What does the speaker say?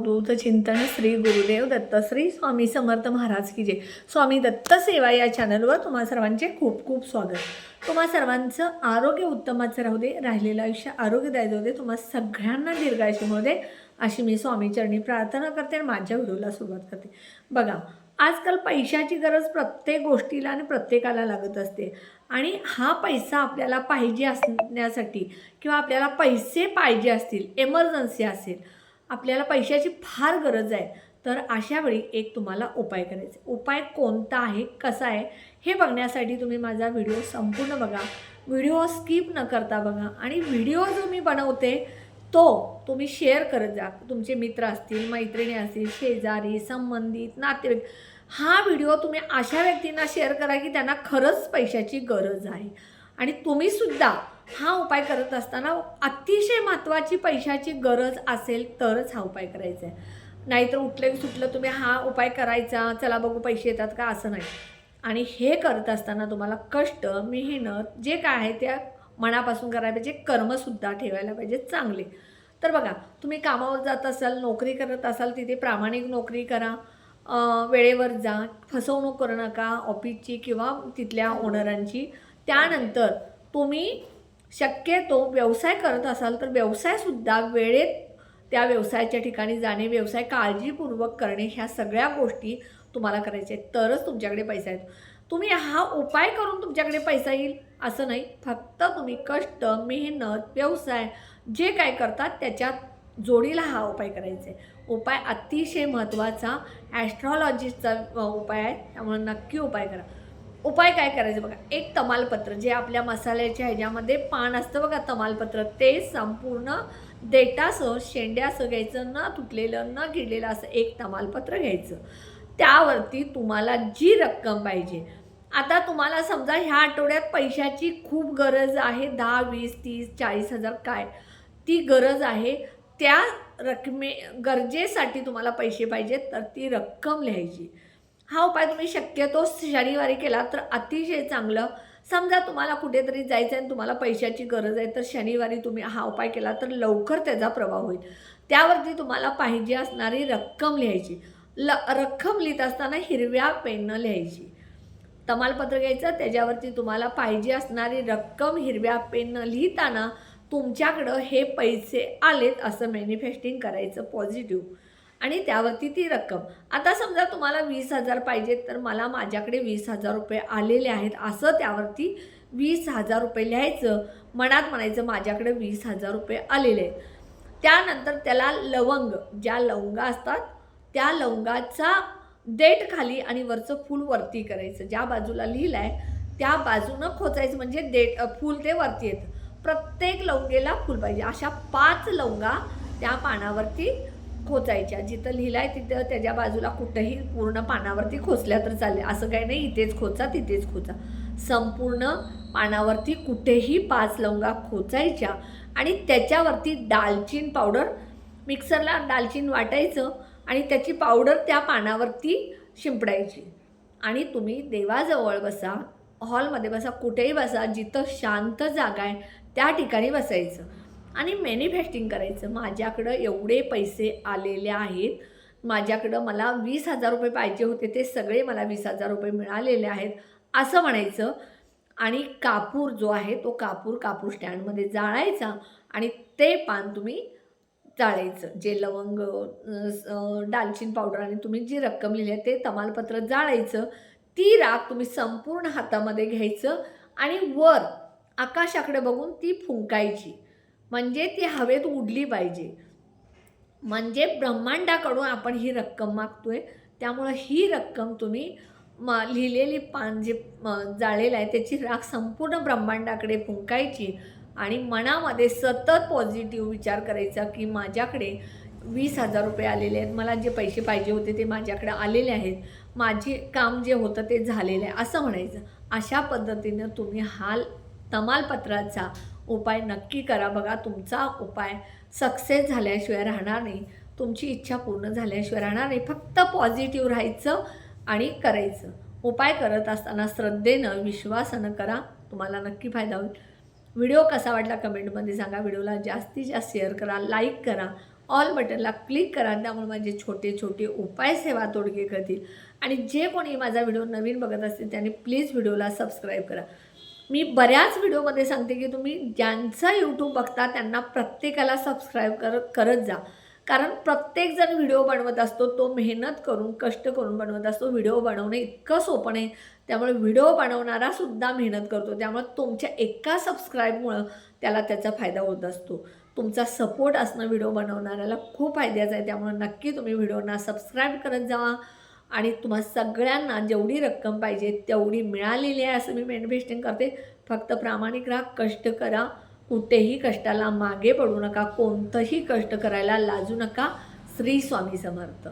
दूत चिंतन श्री गुरुदेव दत्त श्री स्वामी समर्थ महाराज की जय. स्वामी दत्त सेवा या चॅनलवर तुम्हा सर्वांचे खूप खूप स्वागत. तुम्हा सर्वांचं आरोग्य उत्तमाचं राहू दे राहिलेलं आयुष्य आरोग्यदायी जाऊ दे तुम्हा सगळ्यांना दीर्घायुष्य मिळू दे अशी मी स्वामी चरणी प्रार्थना करते आणि माझ्या व्हिडिओला सुरुवात करते. बघा आजकाल पैशाची गरज प्रत्येक गोष्टीला आणि प्रत्येकाला लागत असते. आणि हा पैसा आपल्याला पाहिजे असण्यासाठी किंवा आपल्याला पैसे पाहिजे असतील एमर्जन्सी असेल आपल्याला पैशाची फार गरज आहे. तर अशावेळी एक तुम्हाला उपाय करायचा. आहे. उपाय कोणता आहे? कसा आहे? हे बघण्यासाठी तुम्ही माझा व्हिडिओ संपूर्ण बघा. व्हिडिओ स्किप न करता बघा. आणि व्हिडिओ जो मी बनवते तो तुम्ही शेअर करत जा. तुमचे मित्र असतील मैत्रिणी असतील शेजारी संबंधित नातेवाईक हा व्हिडिओ तुम्ही अशा व्यक्तींना शेअर करा की त्यांना खरंच पैशाची गरज आहे. आणि तुम्हीसुद्धा हा उपाय करत असताना अतिशय महत्त्वाची पैशाची गरज असेल तरच हा उपाय करायचा आहे. नाहीतर उठलं की सुटलं तुम्ही हा उपाय करायचा चला बघू पैसे येतात का असं नाही. आणि हे करत असताना तुम्हाला कष्ट मेहनत जे काय आहे त्या मनापासून करायला पाहिजे कर्मसुद्धा ठेवायला पाहिजे चांगले. तर बघा तुम्ही कामावर जात असाल नोकरी करत असाल तिथे प्रामाणिक नोकरी करा. वेळेवर जा फसवणूक करू नका ऑफिसची किंवा तिथल्या ओनरांची त्यानंतर तुम्ही शक्यतो व्यवसाय करत असाल तर व्यवसायसुद्धा वेळेत त्या व्यवसायाच्या ठिकाणी जाणे व्यवसाय काळजीपूर्वक करणे ह्या सगळ्या गोष्टी तुम्हाला करायच्या आहेत. तरच तुमच्याकडे पैसा येतो. तुम्ही हा उपाय करून तुमच्याकडे पैसा येईल असं नाही. फक्त तुम्ही कष्ट मेहनत व्यवसाय जे काय करतात त्याच्यात जोडीला हा उपाय करायचा आहे. उपाय अतिशय महत्त्वाचा. ॲस्ट्रॉलॉजीचा उपाय आहे. त्यामुळे नक्की उपाय करा. उपाय काय करायचं बघा. एक तमालपत्र जे आपल्या मसाल्याच्या ह्याच्यामध्ये पान असतं बघा तमालपत्र ते संपूर्ण देटासह शेंड्यासह घ्यायचं न तुटलेलं न गिडलेलं असं एक तमालपत्र घ्यायचं. त्यावरती तुम्हाला जी रक्कम पाहिजे. आता तुम्हाला समजा ह्या आठवड्यात पैशाची खूप गरज आहे दहा वीस तीस चाळीस हजार काय? ती गरज आहे त्या रकमे गरजेसाठी तुम्हाला पैसे पाहिजेत तर ती रक्कम लिहायची. हा उपाय तुम्ही शक्यतो शनिवारी केला तर अतिशय चांगलं. समजा तुम्हाला कुठेतरी जायचं आहे आणि तुम्हाला पैशाची गरज आहे तर शनिवारी तुम्ही हा उपाय केला तर लवकर त्याचा प्रभाव होईल. त्यावरती तुम्हाला पाहिजे असणारी रक्कम लिहायची. ल रक्कम लिहित असताना हिरव्या पेननं लिहायची. तमालपत्र घ्यायचं त्याच्यावरती तुम्हाला पाहिजे असणारी रक्कम हिरव्या पेननं लिहिताना तुमच्याकडं हे पैसे आलेत असं मॅनिफेस्टिंग करायचं पॉझिटिव्ह आणि त्यावरती ती रक्कम. आता समजा तुम्हाला वीस हजार पाहिजेत तर मला माझ्याकडे वीस हजार रुपये आलेले आहेत. असं त्यावरती वीस हजार रुपये लिहायचं मनात म्हणायचं माझ्याकडे वीस हजार रुपये आलेले आहेत. त्यानंतर त्याला लवंग ज्या लवंगा असतात त्या लवंगाचा देठ खाली आणि वरचं फूल वरती करायचं. ज्या बाजूला लिहिलं आहे त्या बाजूनं खोचायचं म्हणजे देठ फूल ते वरती येतं. प्रत्येक लवंगेला फूल पाहिजे. अशा पाच लवंगा त्या पानावरती खोचायच्या. जिथं लिहिलं आहे तिथं त्याच्या बाजूला कुठंही पूर्ण पानावरती खोचल्या तर चालेल असं काही नाही इथेच खोचा तिथेच खोचा. संपूर्ण पानावरती कुठेही पाच लवंगा खोचायच्या आणि त्याच्यावरती दालचीन पावडर मिक्सरला दालचीन वाटायचं आणि त्याची पावडर त्या पानावरती शिंपडायची. आणि तुम्ही देवाजवळ बसा हॉलमध्ये बसा कुठेही बसा जिथं शांत जागा आहे त्या ठिकाणी बसायचं. आणि मॅनिफेस्टिंग करायचं. माझ्याकडं एवढे पैसे आलेले आहेत. माझ्याकडं मला वीस हजार रुपये पाहिजे होते. ते सगळे मला वीस हजार रुपये मिळालेले आहेत असं म्हणायचं. आणि कापूर जो आहे तो कापूर कापूर स्टँडमध्ये जाळायचा आणि ते पान तुम्ही जाळायचं. जे लवंग दालचिन स- पावडर आणि तुम्ही जी रक्कम लिहिली आहे ते तमालपत्र जाळायचं. ती राख तुम्ही संपूर्ण हातामध्ये घ्यायचं आणि वर आकाशाकडे बघून ती फुंकायची. म्हणजे ती हवेत उडली पाहिजे. म्हणजे ब्रह्मांडाकडून आपण ही रक्कम मागतोय. त्यामुळं ही रक्कम तुम्ही म लिहिलेली पान जे जाळेलं आहे त्याची राख संपूर्ण ब्रह्मांडाकडे फुंकायची आणि मनामध्ये सतत पॉझिटिव्ह विचार करायचा की माझ्याकडे वीस हजार रुपये आलेले आहेत. मला जे पैसे पाहिजे होते ते माझ्याकडे आलेले आहेत. माझे काम जे होतं ते झालेलं आहे. असं म्हणायचं. अशा पद्धतीनं तुम्ही हाल तमालपत्राचा उपाय नक्की करा. बघा तुमचा उपाय सक्सेस झाल्याशिवाय राहणार नाही. तुमची इच्छा पूर्ण झाल्याशिवाय राहणार नाही. फक्त पॉझिटिव्ह राहायचं आणि करायचं. उपाय करत असताना श्रद्धेनं विश्वासानं करा. तुम्हाला नक्की फायदा होईल. व्हिडिओ कसा वाटला कमेंटमध्ये सांगा. व्हिडिओला जास्तीत जास्त शेअर करा लाईक करा. ऑल बटनला क्लिक करा. त्यामुळे माझे छोटे छोटे उपाय सेवा तोडगे करतील. आणि जे कोणी माझा व्हिडिओ नवीन बघत असतील त्यांनी प्लीज व्हिडिओला सबस्क्राईब करा. मी बऱ्याच व्हिडिओमध्ये सांगते की तुम्ही ज्यांचा यूट्यूब बघता त्यांना प्रत्येकाला सबस्क्राईब कर करत जा. कारण प्रत्येकजण व्हिडिओ बनवत असतो तो मेहनत करून कष्ट करून बनवत असतो. व्हिडिओ बनवणे इतकं सोपं नाही. त्यामुळे व्हिडिओ बनवणारासुद्धा मेहनत करतो. त्यामुळे तुमच्या एका सबस्क्राईबमुळं त्याला त्याचा फायदा होत असतो. तुमचा सपोर्ट असणं व्हिडिओ बनवणाऱ्याला खूप फायद्याचं आहे. त्यामुळे नक्की तुम्ही व्हिडिओना सबस्क्राईब करत जावा. आणि तुम्हा सगळ्यांना जेवढी रक्कम पाहिजे तेवढी मिळालेली आहे असं मी मॅनिफेस्टिंग करते. फक्त प्रामाणिक राहा कष्ट करा. कुठेही कष्टाला मागे पडू नका. कोणतंही कष्ट करायला लाजू नका. श्री स्वामी समर्थ.